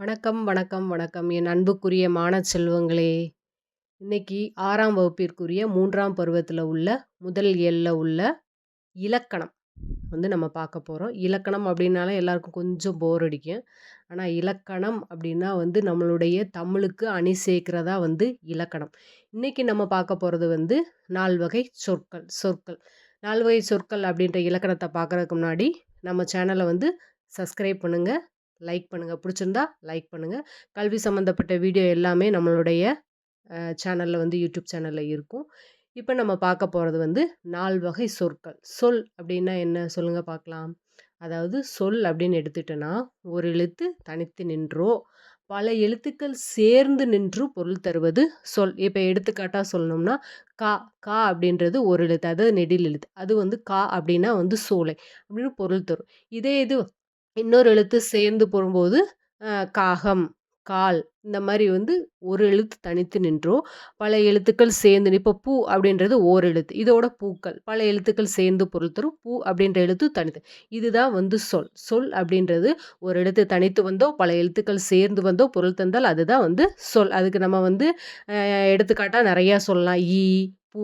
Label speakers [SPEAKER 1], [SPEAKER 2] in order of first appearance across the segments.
[SPEAKER 1] வணக்கம், வணக்கம், வணக்கம். என் அன்புக்குரிய மாணவ செல்வங்களே! இன்னைக்கு ஆறாம் வகுப்பிற்குரிய மூன்றாம் பருவத்தில் உள்ள முதல் எல்ல உள்ள இலக்கணம் வந்து நம்ம பார்க்க போகிறோம் இலக்கணம் அப்படின்னாலே எல்லாருக்கும் கொஞ்சம் போர் அடிக்கும். ஆனால் இலக்கணம் அப்படின்னா வந்து நம்மளுடைய தமிழுக்கு அணி சேர்க்கிறதா வந்து இலக்கணம். இன்றைக்கி நம்ம பார்க்க போகிறது வந்து நால்வகை சொற்கள் சொற்கள். நால்வகை சொற்கள் அப்படின்ற இலக்கணத்தை பார்க்கறதுக்கு முன்னாடி நம்ம சேனலை வந்து சப்ஸ்கிரைப் பண்ணுங்கள் லைக் பண்ணுங்கள் பிடிச்சிருந்தா லைக் பண்ணுங்கள் கல்வி சம்மந்தப்பட்ட வீடியோ எல்லாமே நம்மளுடைய சேனலில் வந்து யூடியூப் சேனலில் இருக்கும். இப்போ நம்ம பார்க்க போகிறது வந்து நால் வகை சொற்கள். சொல் அப்படின்னா என்ன சொல்லுங்கள் பார்க்கலாம்? அதாவது சொல் அப்படின்னு எடுத்துட்டோன்னா, ஒரு எழுத்து தனித்து நின்றோ, பல எழுத்துக்கள் சேர்ந்து நின்று பொருள் தருவது சொல். இப்போ எடுத்துக்காட்டாக சொல்லணும்னா, கா கா அப்படின்றது ஒரு எழுத்து. அதாவது நெடில் எழுத்து. அது வந்து கா அப்படின்னா வந்து சோலை அப்படின்னு பொருள் தரும். இதே இது இன்னொரு எழுத்து சேர்ந்து போடும்போது, காகம், கால் இந்த மாதிரி வந்து ஒரு எழுத்து தனித்து நின்றோம் பல எழுத்துக்கள் சேர்ந்து இப்போ பூ அப்படின்றது ஓர் எழுத்து. இதோட பூக்கள். பல எழுத்துக்கள் சேர்ந்து பொருள் தரும். பூ அப்படின்ற எழுத்து தனித்து. இதுதான் வந்து சொல். சொல் அப்படின்றது ஒரு எழுத்து தனித்து வந்தோ, பல எழுத்துக்கள் சேர்ந்து வந்தோ பொருள் தந்தால் அதுதான் வந்து சொல். அதுக்கு நம்ம வந்து எடுத்துக்காட்டாக நிறையா சொல்லலாம். ஈ, பூ,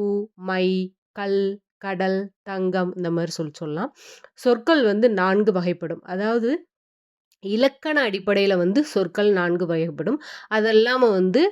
[SPEAKER 1] மை, கல், கடல், தங்கம் இந்த மாதிரி சொல் சொல்லலாம். சொற்கள் வந்து நான்கு வகைப்படும். அதாவது இலக்கண அடிப்படையில் வந்து சொற்கள் நான்கு வகைப்படும். அதெல்லாம வந்து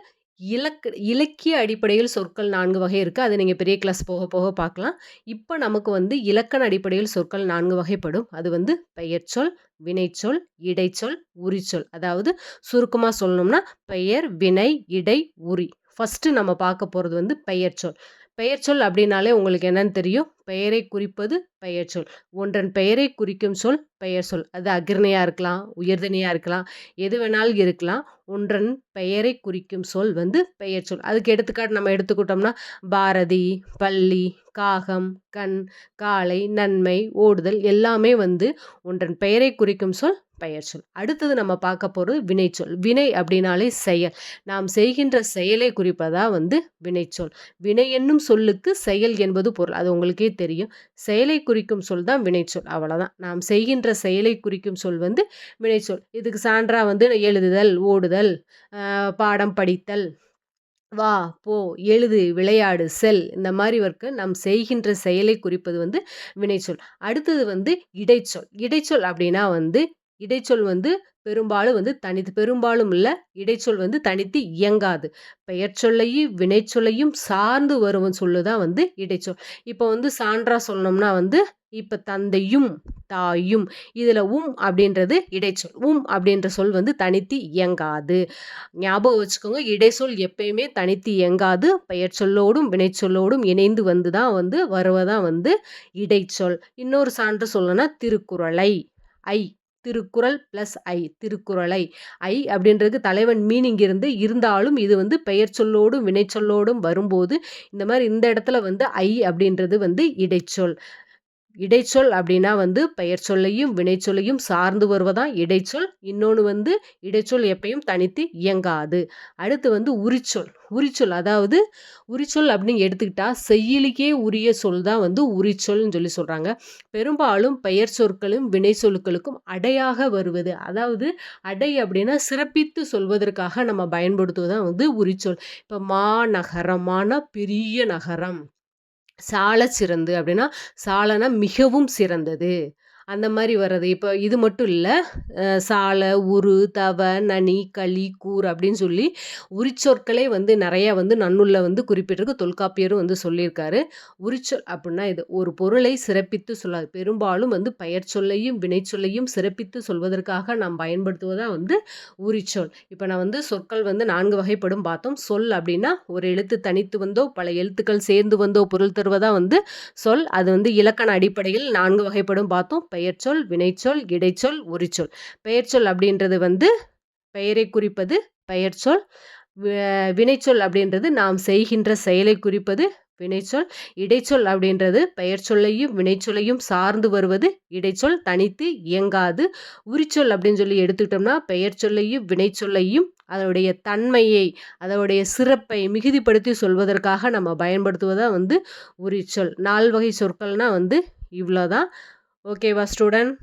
[SPEAKER 1] இலக்க இலக்கிய அடிப்படையில் சொற்கள் நான்கு வகை இருக்குது அதை நீங்கள் பெரிய கிளாஸ் போக போக பார்க்கலாம். இப்போ நமக்கு வந்து இலக்கண அடிப்படையில் சொற்கள் நான்கு வகைப்படும். அது வந்து பெயர்ச்சொல், வினைச்சொல், இடைச்சொல், உரிச்சொல். அதாவது சுருக்கமாக சொல்லணும்னா, பெயர், வினை, இடை, உரி. ஃபஸ்ட்டு நம்ம பார்க்க போகிறது வந்து பெயர்ச்சொல். பெயர்ச்சொல் அப்படின்னாலே உங்களுக்கு என்னன்னு தெரியும்? பெயரை குறிப்பது பெயர்ச்சொல். ஒன்றன் பெயரை குறிக்கும் சொல் பெயர் சொல். அது அகிர்ணையாக இருக்கலாம், உயர்தனியாக இருக்கலாம், எது வேணாலும் இருக்கலாம். ஒன்றன் பெயரை குறிக்கும் சொல் வந்து பெயர்ச்சொல். அதுக்கு எடுத்துக்காட்டு நம்ம எடுத்துக்கிட்டோம்னா, பாரதி, பள்ளி, காகம், கண், காலை, நன்மை, ஓடுதல் எல்லாமே வந்து ஒன்றன் பெயரை குறிக்கும் சொல் பெயர்ச்சொல். அடுத்தது நம்ம பார்க்க போகிறது வினைச்சொல். வினை அப்படின்னாலே செயல். நாம் செய்கின்ற செயலை குறிப்பதா வந்து வினைச்சொல். வினை என்னும் சொல்லுக்கு செயல் என்பது பொருள். அது உங்களுக்கே தெரியும். செயலை குறிக்கும் சொல் தான் வினைச்சொல். அவ்வளோதான் நாம் செய்கின்ற செயலை குறிக்கும் சொல் வந்து வினைச்சொல். இதுக்கு சான்றாக வந்து எழுதுதல், ஓடுதல், பாடம் படித்தல், வா, போ, எழுது, விளையாடு, செல் இந்த மாதிரி வர்க்க நாம் செய்கின்ற செயலை குறிப்பது வந்து வினைச்சொல். அடுத்தது வந்து இடைச்சொல். இடைச்சொல் அப்படின்னா வந்து இடைச்சொல் வந்து பெரும்பாலும் வந்து தனித்து பெரும்பாலும் இல்லை இடைச்சொல் வந்து தனித்து இயங்காது. பெயர்ச்சொல்லையும், வினைச்சொல்லையும் சார்ந்து வரும் சொல்லு தான் வந்து இடைச்சொல். இப்போ வந்து சான்றா சொல்லணும்னா வந்து, இப்போ தந்தையும், தாயும் இதில் உம் அப்படின்றது இடைச்சொல். உம் அப்படின்ற சொல் வந்து தனித்து இயங்காது. ஞாபகம் வச்சுக்கோங்க. இடைச்சொல் எப்பயுமே தனித்து இயங்காது. பெயர்ச்சொல்லோடும், வினைச்சொல்லோடும் இணைந்து வந்து தான் வந்து வருவதான் வந்து இடைச்சொல். இன்னொரு சான்று சொல்லணும்னா திருக்குறளை. ஐ திருக்குறள் ப்ளஸ் ஐ திருக்குறளை. ஐ அப்படின்றது தலைவன் மீனிங் இருந்து இருந்தாலும் இது வந்து பெயர்ச்சொல்லோடும், வினைச்சொல்லோடும் வரும்போது, இந்த மாதிரி இந்த இடத்துல வந்து ஐ அப்படின்றது வந்து இடைச்சொல். இடைச்சொல் அப்படின்னா வந்து பெயர் சொல்லையும் வினைச்சொல்லையும் சார்ந்து வருவதான் இடைச்சொல். இன்னொன்று வந்து இடைச்சொல் எப்பையும் தனித்து இயங்காது. அடுத்து வந்து உரிச்சொல். உரிச்சொல் அதாவது உரிச்சொல் அப்படின்னு எடுத்துக்கிட்டா, செய்யலிக்கே உரிய சொல் தான் வந்து உரிச்சொல்னு சொல்லி சொல்கிறாங்க பெரும்பாலும் பெயர் சொற்களும், வினை சொற்களுக்கும் அடையாக வருவது. அதாவது அடை அப்படின்னா சிறப்பித்து சொல்வதற்காக நம்ம பயன்படுத்துவது தான் வந்து உரிச்சொல். இப்போ மாநகரம். பெரிய நகரம். சாலச் சிறந்து அப்படின்னா சாலனா மிகவும் சிறந்தது. அந்த மாதிரி வர்றது. இப்போ இது மட்டும் இல்லை சாலை உரு, தவ, நனி, களி, கூர் அப்படின்னு சொல்லி உரிச்சொற்களே வந்து நிறையா வந்து நன்னுள்ள வந்து குறிப்பிட்டிருக்கு. தொல்காப்பியரும் வந்து சொல்லியிருக்காரு. உரிச்சொல் அப்படின்னா இது. ஒரு பொருளை சிறப்பித்து சொல்லாது. பெரும்பாலும் வந்து பெயர்ச்சொல்லையும், வினைச்சொல்லையும் சிறப்பித்து சொல்வதற்காக நாம் பயன்படுத்துவதாக வந்து உரிச்சொல். இப்போ நான் வந்து சொற்கள் வந்து நான்கு வகைப்படும் பார்த்தோம். சொல் அப்படின்னா ஒரு எழுத்து தனித்து வந்தோ, பல எழுத்துக்கள் சேர்ந்து வந்தோ பொருள் தருவதாக வந்து சொல். அது வந்து இலக்கண அடிப்படையில் நான்கு வகைப்படும் பார்த்தோம். பெயர்ச்சொல், வினைச்சொல், இடைச்சொல், உரிச்சொல். பெயர்ச்சொல் அப்படின்றது வந்து பெயரை குறிப்பது பெயர்ச்சொல். வி வினைச்சொல் அப்படின்றது நாம் செய்கின்ற செயலை குறிப்பது வினைச்சொல். இடைச்சொல் அப்படின்றது பெயர்ச்சொல்லையும், வினைச்சொல்லையும் சார்ந்து வருவது இடைச்சொல். தனித்து இயங்காது. உரிச்சொல் அப்படின்னு சொல்லி எடுத்துக்கிட்டோம்னா, பெயர்ச்சொல்லையும், வினைச்சொல்லையும் அதனுடைய தன்மையை, அதனுடைய சிறப்பை மிகுதிப்படுத்தி சொல்வதற்காக நம்ம பயன்படுத்துவதாக வந்து உரிச்சொல். 4 வகை சொற்கள்னால் வந்து இவ்வளோதான் ஓகேவா ஸ்டூடண்ட்?